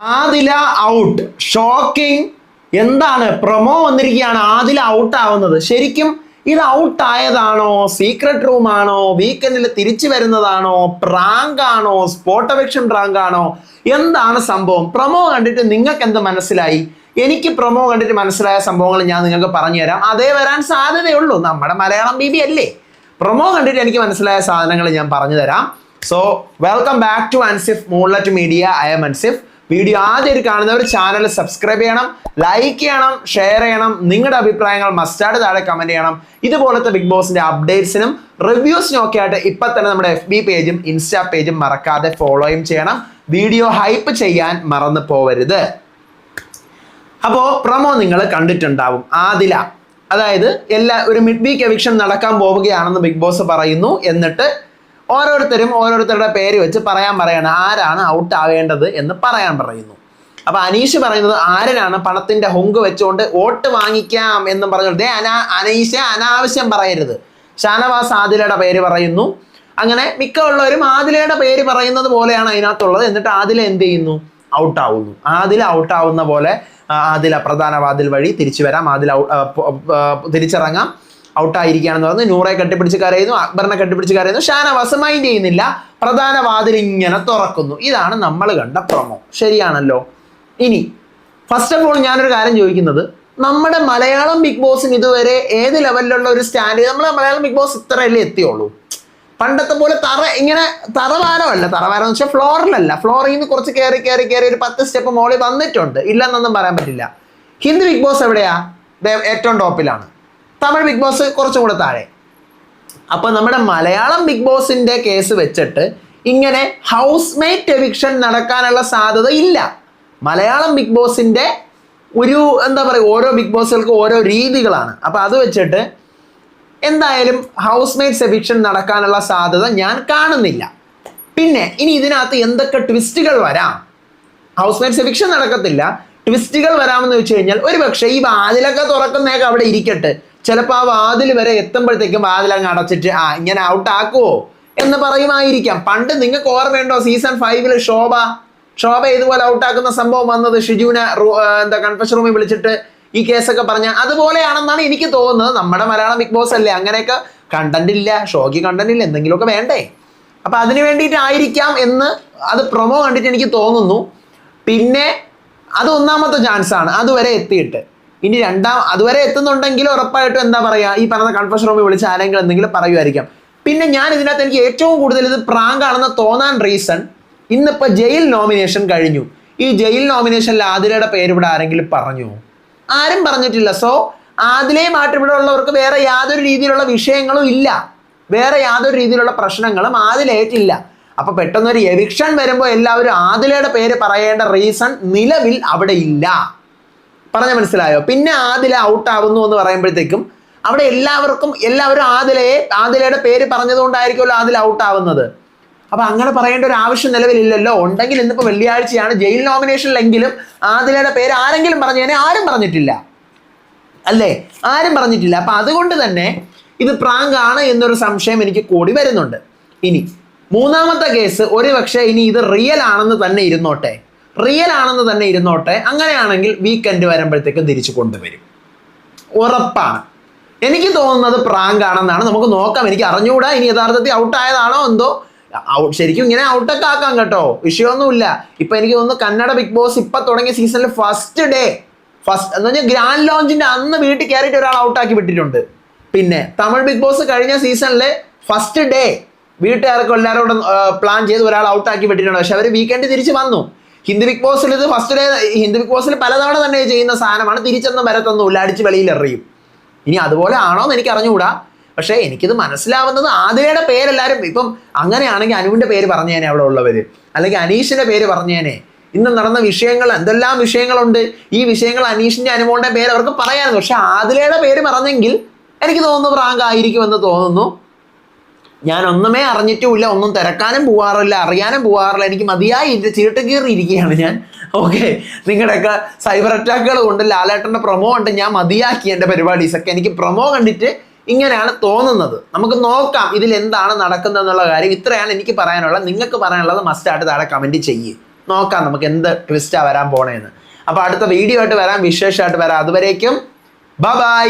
Adila out shocking എന്താണ്? Promo വന്നിരിക്കുകയാണ്. Adila out ആവുന്നത്. ശരിക്കും ഇത് ഔട്ട് ആയതാണോ? സീക്രട്ട് റൂം ആണോ? വീക്കെൻഡിൽ തിരിച്ചു വരുന്നതാണോ? പ്രാങ്ക് ആണോ? സ്പോട്ട് അപേക്ഷൻ പ്രാങ്ക് ആണോ? എന്താണ് സംഭവം? പ്രൊമോ കണ്ടിട്ട് നിങ്ങൾക്ക് എന്ത് മനസ്സിലായി? എനിക്ക് പ്രൊമോ കണ്ടിട്ട് മനസ്സിലായ സംഭവങ്ങൾ ഞാൻ നിങ്ങൾക്ക് പറഞ്ഞു തരാം. അതേ വരാൻ സാധ്യതയുള്ളൂ. നമ്മുടെ മലയാളം ബി ബി അല്ലേ? പ്രൊമോ കണ്ടിട്ട് എനിക്ക് മനസ്സിലായ സാധനങ്ങൾ ഞാൻ പറഞ്ഞു തരാം. So welcome back to Ansif moonlight media I'm Ansif video ആദ്യമായിട്ട് കാണുന്നവർ ചാനൽ സബ്സ്ക്രൈബ് ചെയ്യണം ലൈക്ക് ചെയ്യണം ഷെയർ ചെയ്യണം. നിങ്ങളുടെ അഭിപ്രായങ്ങൾ മസ്റ്റാർഡ് താഴെ കമന്റ് ചെയ്യണം. ഇതുപോലത്തെ ബിഗ് ബോസിന്റെ അപ്ഡേറ്റ്സിനും റിവ്യൂസിനും ഒക്കെ ആയിട്ട് ഇപ്പൊ തന്നെ നമ്മുടെ എഫ് ബി പേജും ഇൻസ്റ്റാ പേജും മറക്കാതെ ഫോളോയും ചെയ്യണം. വീഡിയോ ഹൈപ്പ് ചെയ്യാൻ മറന്നു പോവരുത്. അപ്പോൾ പ്രമോ നിങ്ങൾ കണ്ടിട്ടുണ്ടാവും. ആദില അതായത് എല്ലാ ഒരു മിഡ് വീക്ക് എവിക്ഷൻ നടക്കാൻ പോവുകയാണെന്ന് ബിഗ് ബോസ് പറയുന്നു. എന്നിട്ട് ഓരോരുത്തരും ഓരോരുത്തരുടെ പേര് വെച്ച് പറയാൻ പറയാണ് ആരാണ് ഔട്ട് ആവേണ്ടത് എന്ന് പറയാൻ പറയുന്നു. അപ്പൊ അനീഷ് പറയുന്നത് ആരനാണ് പണത്തിന്റെ ഹൊങ്ക് വെച്ചുകൊണ്ട് വോട്ട് വാങ്ങിക്കാം എന്ന് പറഞ്ഞു. ദേ അനാ അനീഷ അനാവശ്യം പറയരുത്. ഷാനവാസ് ആദിലയുടെ പേര് പറയുന്നു. അങ്ങനെ മിക്ക ഉള്ളവരും ആദിലയുടെ പേര് പറയുന്നത് പോലെയാണ് അതിനകത്തുള്ളത്. എന്നിട്ട് ആദില എന്ത് ചെയ്യുന്നു? ഔട്ട് ആവുന്നു. ആദില ഔട്ട് ആവുന്ന പോലെ ആദില പ്രധാന വാതിൽ വഴി തിരിച്ചു വരാം. ആദില തിരിച്ചിറങ്ങാം. ഔട്ടായിരിക്കുകയാണെന്ന് പറഞ്ഞ്. നൂറെ കെട്ടിപ്പിടിച്ച് കരയുന്നു അക്ബറിനെ കെട്ടിപ്പിടിച്ച് കരയുന്നു. ഷാനവാസ് മൈൻഡ് ചെയ്യുന്നില്ല. പ്രധാന വാതിൽ ഇങ്ങനെ തുറക്കുന്നു. ഇതാണ് നമ്മൾ കണ്ട പ്രമോ ശരിയാണല്ലോ? ഇനി ഫസ്റ്റ് ഓഫ് ഓൾ ഞാനൊരു കാര്യം ചോദിക്കുന്നത്. നമ്മുടെ മലയാളം ബിഗ് ബോസിന് ഇതുവരെ ഏത് ലെവലിലുള്ള ഒരു സ്റ്റാൻഡ് നമ്മൾ മലയാളം ബിഗ് ബോസ് ഇത്രയല്ലേ എത്തിയുള്ളൂ? പണ്ടത്തെ പോലെ തറ ഇങ്ങനെ തറവാരമല്ല. തറവാരം എന്ന് വെച്ചാൽ ഫ്ലോറിലല്ല ഫ്ലോറിൽ നിന്ന് കുറച്ച് കയറി കയറി കയറി ഒരു പത്ത് സ്റ്റെപ്പ് മോളിൽ വന്നിട്ടുണ്ട്. ഇല്ലെന്നൊന്നും പറയാൻ പറ്റില്ല. ഹിന്ദി ബിഗ് ബോസ് എവിടെയാ? ഏറ്റവും ടോപ്പിലാണ് തമിഴ് ബിഗ് ബോസ് കുറച്ചും കൂടെ താഴെ. അപ്പൊ നമ്മുടെ മലയാളം ബിഗ് ബോസിന്റെ കേസ് വെച്ചിട്ട് ഇങ്ങനെ ഹൗസ് മേറ്റ് എവിക്ഷൻ നടക്കാനുള്ള സാധ്യത ഇല്ല. മലയാളം ബിഗ് ബോസിന്റെ ഒരു എന്താ പറയുക ഓരോ ബിഗ് ബോസുകൾക്ക് ഓരോ രീതികളാണ്. അപ്പൊ അത് വെച്ചിട്ട് എന്തായാലും ഹൗസ് മേറ്റ്സ് എവിക്ഷൻ നടക്കാനുള്ള സാധ്യത ഞാൻ കാണുന്നില്ല. പിന്നെ ഇനി ഇതിനകത്ത് എന്തൊക്കെ ട്വിസ്റ്റുകൾ വരാം? ഹൗസ് മേറ്റ്സ് എവിക്ഷൻ നടക്കത്തില്ല. ട്വിസ്റ്റുകൾ വരാമെന്ന് വെച്ച് കഴിഞ്ഞാൽ ഒരു പക്ഷേ ഈ വാതിലൊക്കെ തുറക്കുന്നതൊക്കെ അവിടെ ഇരിക്കട്ടെ. ചിലപ്പോൾ ആ വാതിൽ വരെ എത്തുമ്പോഴത്തേക്കും വാതിൽ അങ്ങ് അടച്ചിട്ട് ആ ഇങ്ങനെ ഔട്ട് ആക്കുവോ എന്ന് പറയുമായിരിക്കാം. പണ്ട് നിങ്ങൾക്ക് ഓർമ്മയുണ്ടോ സീസൺ ഫൈവിൽ ശോഭ? ശോഭ ഇതുപോലെ ഔട്ടാക്കുന്ന സംഭവം വന്നത്? ഷിജുവിനെ എന്താ കൺഫഷൻ റൂമിൽ വിളിച്ചിട്ട് ഈ കേസൊക്കെ പറഞ്ഞ. അതുപോലെയാണെന്നാണ് എനിക്ക് തോന്നുന്നത്. നമ്മുടെ മലയാളം ബിഗ് ബോസ് അല്ലേ? അങ്ങനെയൊക്കെ കണ്ടന്റ് ഇല്ല ഷോയ്ക്ക് കണ്ടന്റ് ഇല്ല എന്തെങ്കിലുമൊക്കെ വേണ്ടേ? അപ്പൊ അതിന് വേണ്ടിയിട്ടായിരിക്കാം എന്ന് അത് പ്രൊമോ കണ്ടിട്ട് എനിക്ക് തോന്നുന്നു. പിന്നെ അത് ഒന്നാമത്തെ ചാൻസ് ആണ്. അതുവരെ എത്തിയിട്ട്. ഇനി രണ്ടാം അതുവരെ എത്തുന്നുണ്ടെങ്കിൽ ഉറപ്പായിട്ടും എന്താ പറയാ ഈ പറഞ്ഞ കൺഫ്യൂഷൻ റൂമിൽ വിളിച്ച് ആരെങ്കിലും എന്തെങ്കിലും പറയുമായിരിക്കാം. പിന്നെ ഞാൻ ഇതിനകത്ത് എനിക്ക് ഏറ്റവും കൂടുതൽ ഇത് പ്രാങ്ക് ആണെന്ന് തോന്നാൻ റീസൺ ഇന്നിപ്പോ ജയിൽ നോമിനേഷൻ കഴിഞ്ഞു. ഈ ജയിൽ നോമിനേഷനിൽ ആതിരയുടെ പേര് ഇവിടെ ആരെങ്കിലും പറഞ്ഞു? ആരും പറഞ്ഞിട്ടില്ല. സോ ആതിലയുമായിട്ട് ഇവിടെ ഉള്ളവർക്ക് വേറെ യാതൊരു രീതിയിലുള്ള വിഷയങ്ങളും ഇല്ല. വേറെ യാതൊരു രീതിയിലുള്ള പ്രശ്നങ്ങളും ആതിലേറ്റില്ല അപ്പൊ പെട്ടെന്ന് ഒരു എവിക്ഷൻ വരുമ്പോൾ എല്ലാവരും ആതിലയുടെ പേര് പറയേണ്ട റീസൺ നിലവിൽ അവിടെ ഇല്ല. പറഞ്ഞ മനസ്സിലായോ? പിന്നെ ആദില ഔട്ട് ആവുന്നു എന്ന് പറയുമ്പോഴത്തേക്കും അവിടെ എല്ലാവർക്കും എല്ലാവരും ആദിലയെ ആദിലയുടെ പേര് പറഞ്ഞതുകൊണ്ടായിരിക്കുമല്ലോ ആദില ഔട്ട് ആവുന്നത് അപ്പൊ അങ്ങനെ പറയേണ്ട ഒരു ആവശ്യം നിലവിലില്ലല്ലോ. ഉണ്ടെങ്കിൽ ഇന്നിപ്പോ വെള്ളിയാഴ്ചയാണ് ജയിൽ നോമിനേഷനിലെങ്കിലും ആദിലയുടെ പേര് ആരെങ്കിലും പറഞ്ഞതിനെ ആരും പറഞ്ഞിട്ടില്ല. അല്ലേ? ആരും പറഞ്ഞിട്ടില്ല. അപ്പൊ അതുകൊണ്ട് തന്നെ ഇത് പ്രാങ്ക് ആണ് എന്നൊരു സംശയം എനിക്ക് കൂടി വരുന്നുണ്ട്. ഇനി മൂന്നാമത്തെ കേസ് ഒരു പക്ഷേ ഇനി ഇത് റിയൽ ആണെന്ന് തന്നെ ഇരുന്നോട്ടെ. റിയൽ ആണെന്ന് തന്നെ ഇരുന്നോട്ടെ. അങ്ങനെയാണെങ്കിൽ വീക്കെൻഡ് വരുമ്പോഴത്തേക്കും തിരിച്ചു കൊണ്ടുവരും. ഉറപ്പാണ്. എനിക്ക് തോന്നുന്നത് പ്രാങ്ക് ആണെന്നാണ്. നമുക്ക് നോക്കാം. എനിക്ക് അറിഞ്ഞുകൂടാ ഇനി യഥാർത്ഥത്തിൽ ഔട്ട് ആയതാണോ എന്തോ? ഔട്ട് ശരിക്കും ഇങ്ങനെ ഔട്ടൊക്കെ ആക്കാം കേട്ടോ. വിഷയമൊന്നുമില്ല. ഇപ്പൊ എനിക്ക് തോന്നുന്നു കന്നഡ ബിഗ് ബോസ് ഇപ്പൊ തുടങ്ങിയ സീസണിൽ ഫസ്റ്റ് ഡേ ഫസ്റ്റ് എന്ന് പറഞ്ഞാൽ ഗ്രാൻഡ് ലോഞ്ചിന്റെ അന്ന് വീട്ടിൽ കയറിയിട്ട് ഒരാൾ ഔട്ടാക്കി വിട്ടിട്ടുണ്ട്. പിന്നെ തമിഴ് ബിഗ് ബോസ് കഴിഞ്ഞ സീസണിലെ ഫസ്റ്റ് ഡേ വീട്ടുകാർക്ക് എല്ലാവരോടും പ്ലാൻ ചെയ്ത് ഒരാൾ ഔട്ടാക്കി വിട്ടിട്ടുണ്ട്. പക്ഷെ അവർ വീക്കെൻഡ് തിരിച്ച് വന്നു. ഹിന്ദി ബിഗ് ബോസിൽ ഇത് ഫസ്റ്റ് ഡേ ഹിന്ദി ബിഗ് ബോസിൽ പലതവണ തന്നെ ചെയ്യുന്ന സാധനമാണ്. തിരിച്ചൊന്നും വരത്തൊന്നുമില്ല അടിച്ച് വെളിയിൽ എറിയും. ഇനി അതുപോലെ ആണോ എന്ന് എനിക്ക് അറിഞ്ഞുകൂടാ. പക്ഷേ എനിക്കിത് മനസ്സിലാവുന്നത് ആതിരയുടെ പേരെല്ലാവരും ഇപ്പം അങ്ങനെയാണെങ്കിൽ അനുവിന്റെ പേര് പറഞ്ഞേനെ അവിടെ ഉള്ളവർ അല്ലെങ്കിൽ അനീഷിന്റെ പേര് പറഞ്ഞേനെ. ഇന്ന് നടന്ന വിഷയങ്ങൾ എന്തെല്ലാം വിഷയങ്ങളുണ്ട്? ഈ വിഷയങ്ങൾ അനീഷിന്റെ അനുമോളുടെ പേര് അവർക്ക് പറയാമായിരുന്നു പക്ഷേ ആദിലയുടെ പേര് പറഞ്ഞെങ്കിൽ എനിക്ക് തോന്നുന്നു പ്രാങ്ക് ആയിരിക്കുമെന്ന് തോന്നുന്നു. ഞാൻ ഒന്നുമേ അറിഞ്ഞിട്ടുമില്ല ഒന്നും തിരക്കാനും പോവാറില്ല അറിയാനും പോവാറില്ല. എനിക്ക് മതിയായി ഇത് ചീട്ട് കീറിയിരിക്കുകയാണ് ഞാൻ. ഓക്കെ നിങ്ങളുടെയൊക്കെ സൈബർ അറ്റാക്കുകൾ കൊണ്ട് ലാലേട്ടന്റെ പ്രൊമോ ഉണ്ട് ഞാൻ മതിയാക്കി എന്റെ പരിപാടീസൊക്കെ എനിക്ക് പ്രൊമോ കണ്ടിട്ട് ഇങ്ങനെയാണ് തോന്നുന്നത്. നമുക്ക് നോക്കാം ഇതിൽ എന്താണ് നടക്കുന്നത് എന്നുള്ള കാര്യം. ഇത്രയാണ് എനിക്ക് പറയാനുള്ളത്. നിങ്ങൾക്ക് പറയാനുള്ളത് മസ്റ്റായിട്ട് താഴെ കമന്റ് ചെയ്യേ. നോക്കാം നമുക്ക് എന്ത് ട്വിസ്റ്റാ വരാൻ പോണേന്ന്. അപ്പോൾ അടുത്ത വീഡിയോ ആയിട്ട് വരാം. വിശേഷമായിട്ട് വരാം. അതുവരേക്കും ബൈ